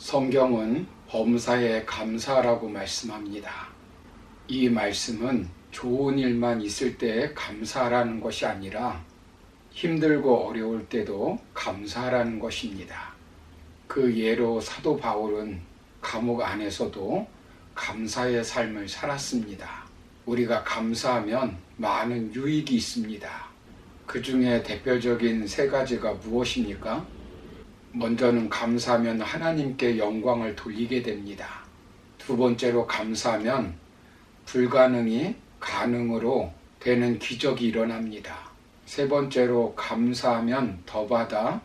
성경은 범사에 감사라고 말씀합니다. 이 말씀은 좋은 일만 있을 때 감사라는 것이 아니라 힘들고 어려울 때도 감사라는 것입니다. 그 예로 사도 바울은 감옥 안에서도 감사의 삶을 살았습니다. 우리가 감사하면 많은 유익이 있습니다. 그 중에 대표적인 세 가지가 무엇입니까? 먼저는 감사하면 하나님께 영광을 돌리게 됩니다. 두 번째로 감사하면 불가능이 가능으로 되는 기적이 일어납니다. 세 번째로 감사하면 더 받아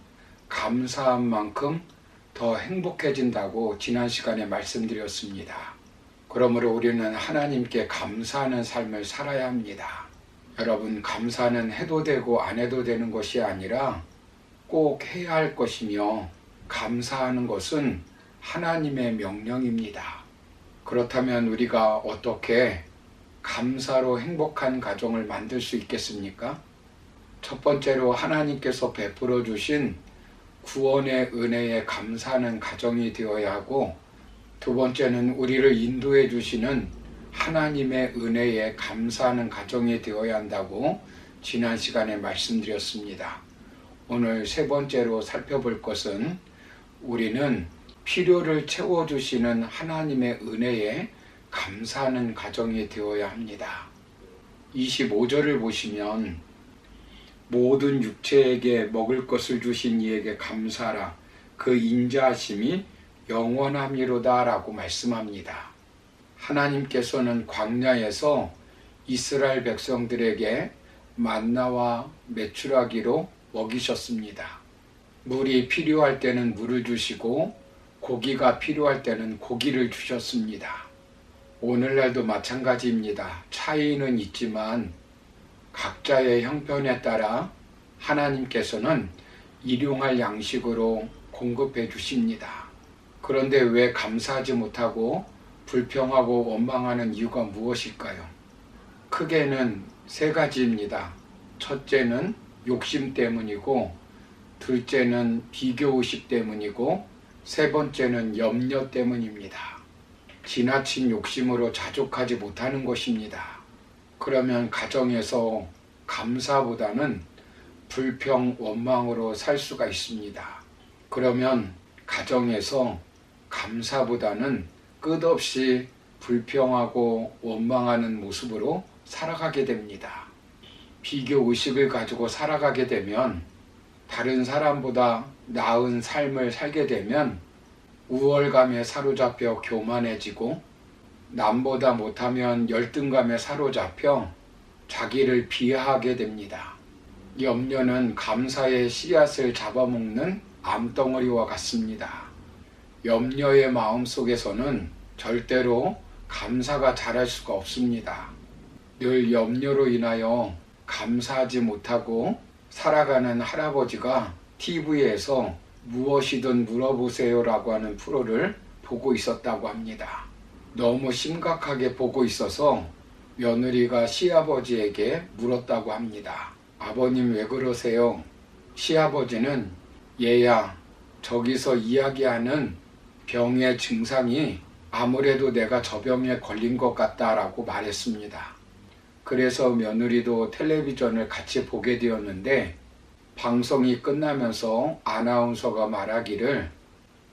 감사한 만큼 더 행복해진다고 지난 시간에 말씀드렸습니다. 그러므로 우리는 하나님께 감사하는 삶을 살아야 합니다. 여러분, 감사는 해도 되고 안 해도 되는 것이 아니라 꼭 해야 할 것이며 감사하는 것은 하나님의 명령입니다. 그렇다면 우리가 어떻게 감사로 행복한 가정을 만들 수 있겠습니까? 첫 번째로 하나님께서 베풀어 주신 구원의 은혜에 감사하는 가정이 되어야 하고 두 번째는 우리를 인도해 주시는 하나님의 은혜에 감사하는 가정이 되어야 한다고 지난 시간에 말씀드렸습니다. 오늘 세 번째로 살펴볼 것은 우리는 필요를 채워주시는 하나님의 은혜에 감사하는 가정이 되어야 합니다. 25절을 보시면 모든 육체에게 먹을 것을 주신 이에게 감사라 그 인자하심이 영원함이로다라고 말씀합니다. 하나님께서는 광야에서 이스라엘 백성들에게 만나와 메추라기로 먹이셨습니다. 물이 필요할 때는 물을 주시고 고기가 필요할 때는 고기를 주셨습니다. 오늘날도 마찬가지입니다. 차이는 있지만 각자의 형편에 따라 하나님께서는 일용할 양식으로 공급해 주십니다. 그런데 왜 감사하지 못하고 불평하고 원망하는 이유가 무엇일까요? 크게는 세 가지입니다. 첫째는 욕심 때문이고, 둘째는 비교 의식 때문이고, 세 번째는 염려 때문입니다. 지나친 욕심으로 자족하지 못하는 것입니다. 그러면 가정에서 감사보다는 불평, 원망으로 살 수가 있습니다. 그러면 가정에서 감사보다는 끝없이 불평하고 원망하는 모습으로 살아가게 됩니다. 비교 의식을 가지고 살아가게 되면 다른 사람보다 나은 삶을 살게 되면 우월감에 사로잡혀 교만해지고 남보다 못하면 열등감에 사로잡혀 자기를 비하하게 됩니다. 염려는 감사의 씨앗을 잡아먹는 암덩어리와 같습니다. 염려의 마음 속에서는 절대로 감사가 자랄 수가 없습니다. 늘 염려로 인하여 감사하지 못하고 살아가는 할아버지가 TV에서 무엇이든 물어보세요라고 하는 프로를 보고 있었다고 합니다. 너무 심각하게 보고 있어서 며느리가 시아버지에게 물었다고 합니다. 아버님 왜 그러세요? 시아버지는 얘야, 저기서 이야기하는 병의 증상이 아무래도 내가 저 병에 걸린 것 같다라고 말했습니다. 그래서 며느리도 텔레비전을 같이 보게 되었는데 방송이 끝나면서 아나운서가 말하기를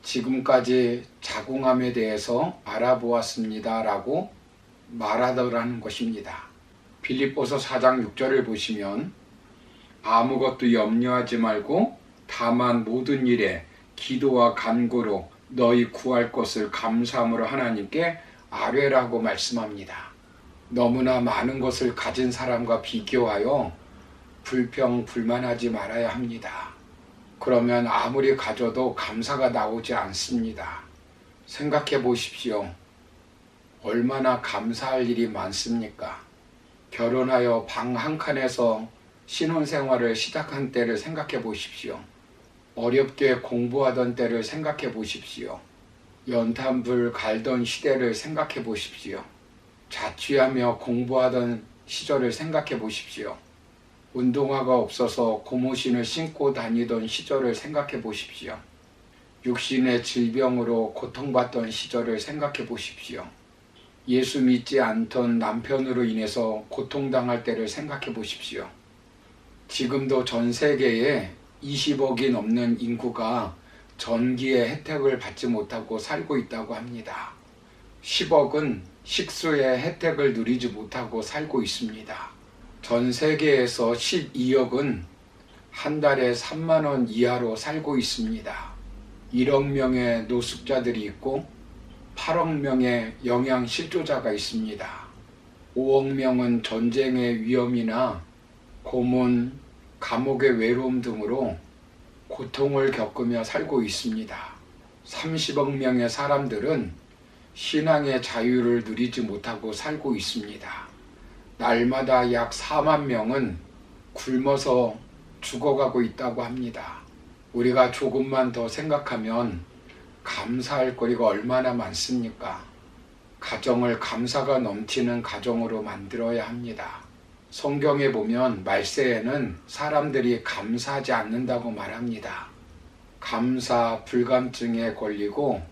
지금까지 자궁암에 대해서 알아보았습니다 라고 말하더라는 것입니다. 빌립보서 4장 6절을 보시면 아무것도 염려하지 말고 다만 모든 일에 기도와 간구로 너희 구할 것을 감사함으로 하나님께 아뢰라고 말씀합니다. 너무나 많은 것을 가진 사람과 비교하여 불평, 불만하지 말아야 합니다. 그러면 아무리 가져도 감사가 나오지 않습니다. 생각해 보십시오. 얼마나 감사할 일이 많습니까? 결혼하여 방 한 칸에서 신혼생활을 시작한 때를 생각해 보십시오. 어렵게 공부하던 때를 생각해 보십시오. 연탄불 갈던 시대를 생각해 보십시오. 자취하며 공부하던 시절을 생각해 보십시오. 운동화가 없어서 고무신을 신고 다니던 시절을 생각해 보십시오. 육신의 질병으로 고통받던 시절을 생각해 보십시오. 예수 믿지 않던 남편으로 인해서 고통당할 때를 생각해 보십시오. 지금도 전 세계에 20억이 넘는 인구가 전기의 혜택을 받지 못하고 살고 있다고 합니다. 10억은 식수의 혜택을 누리지 못하고 살고 있습니다. 전 세계에서 12억은 한 달에 3만 원 이하로 살고 있습니다. 1억 명의 노숙자들이 있고 8억 명의 영양 실조자가 있습니다. 5억 명은 전쟁의 위험이나 고문, 감옥의 외로움 등으로 고통을 겪으며 살고 있습니다. 30억 명의 사람들은 신앙의 자유를 누리지 못하고 살고 있습니다. 날마다 약 4만 명은 굶어서 죽어가고 있다고 합니다. 우리가 조금만 더 생각하면 감사할 거리가 얼마나 많습니까? 가정을 감사가 넘치는 가정으로 만들어야 합니다. 성경에 보면 말세에는 사람들이 감사하지 않는다고 말합니다. 감사 불감증에 걸리고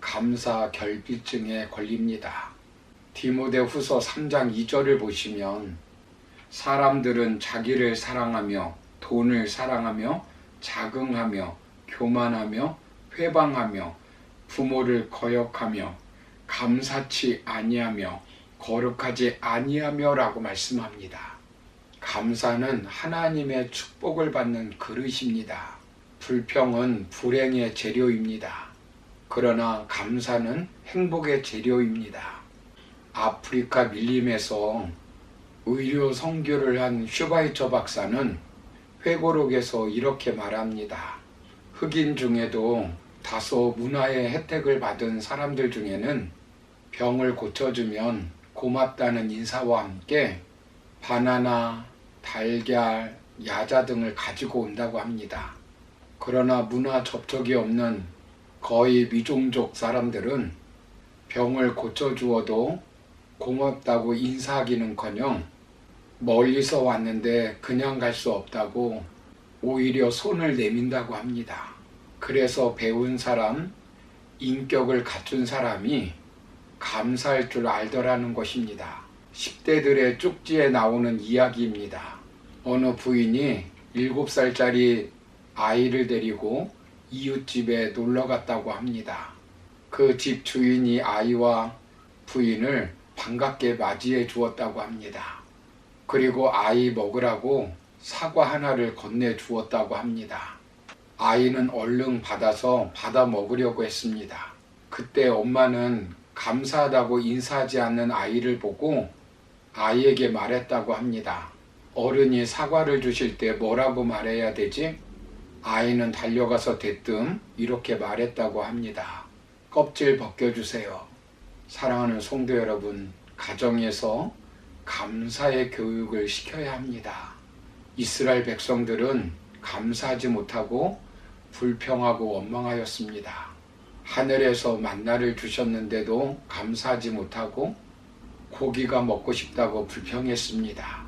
감사 결핍증에 걸립니다. 디모데 후서 3장 2절을 보시면 사람들은 자기를 사랑하며 돈을 사랑하며 자긍하며 교만하며 회방하며 부모를 거역하며 감사치 아니하며 거룩하지 아니하며라고 말씀합니다. 감사는 하나님의 축복을 받는 그릇입니다. 불평은 불행의 재료입니다. 그러나 감사는 행복의 재료입니다. 아프리카 밀림에서 의료 선교를 한 슈바이처 박사는 회고록에서 이렇게 말합니다. 흑인 중에도 다소 문화의 혜택을 받은 사람들 중에는 병을 고쳐주면 고맙다는 인사와 함께 바나나, 달걀, 야자 등을 가지고 온다고 합니다. 그러나 문화 접촉이 없는 거의 미종족 사람들은 병을 고쳐주어도 고맙다고 인사하기는커녕 멀리서 왔는데 그냥 갈 수 없다고 오히려 손을 내민다고 합니다. 그래서 배운 사람, 인격을 갖춘 사람이 감사할 줄 알더라는 것입니다. 10대들의 쪽지에 나오는 이야기입니다. 어느 부인이 7살짜리 아이를 데리고 이웃집에 놀러 갔다고 합니다. 그 집 주인이 아이와 부인을 반갑게 맞이해 주었다고 합니다. 그리고 아이 먹으라고 사과 하나를 건네 주었다고 합니다. 아이는 얼른 받아서 받아 먹으려고 했습니다. 그때 엄마는 감사하다고 인사하지 않는 아이를 보고 아이에게 말했다고 합니다. 어른이 사과를 주실 때 뭐라고 말해야 되지? 아이는 달려가서 대뜸 이렇게 말했다고 합니다. 껍질 벗겨주세요. 사랑하는 성도 여러분, 가정에서 감사의 교육을 시켜야 합니다. 이스라엘 백성들은 감사하지 못하고 불평하고 원망하였습니다. 하늘에서 만나를 주셨는데도 감사하지 못하고 고기가 먹고 싶다고 불평했습니다.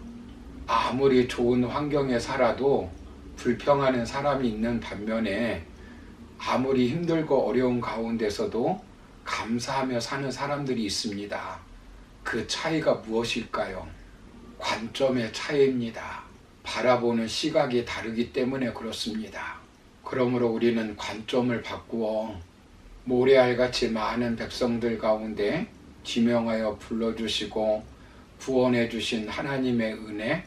아무리 좋은 환경에 살아도 불평하는 사람이 있는 반면에 아무리 힘들고 어려운 가운데서도 감사하며 사는 사람들이 있습니다. 그 차이가 무엇일까요? 관점의 차이입니다. 바라보는 시각이 다르기 때문에 그렇습니다. 그러므로 우리는 관점을 바꾸어 모래알같이 많은 백성들 가운데 지명하여 불러주시고 구원해 주신 하나님의 은혜,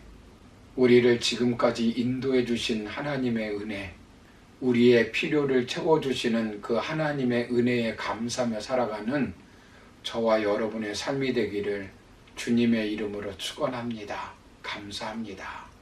우리를 지금까지 인도해 주신 하나님의 은혜, 우리의 필요를 채워주시는 그 하나님의 은혜에 감사하며 살아가는 저와 여러분의 삶이 되기를 주님의 이름으로 축원합니다. 감사합니다.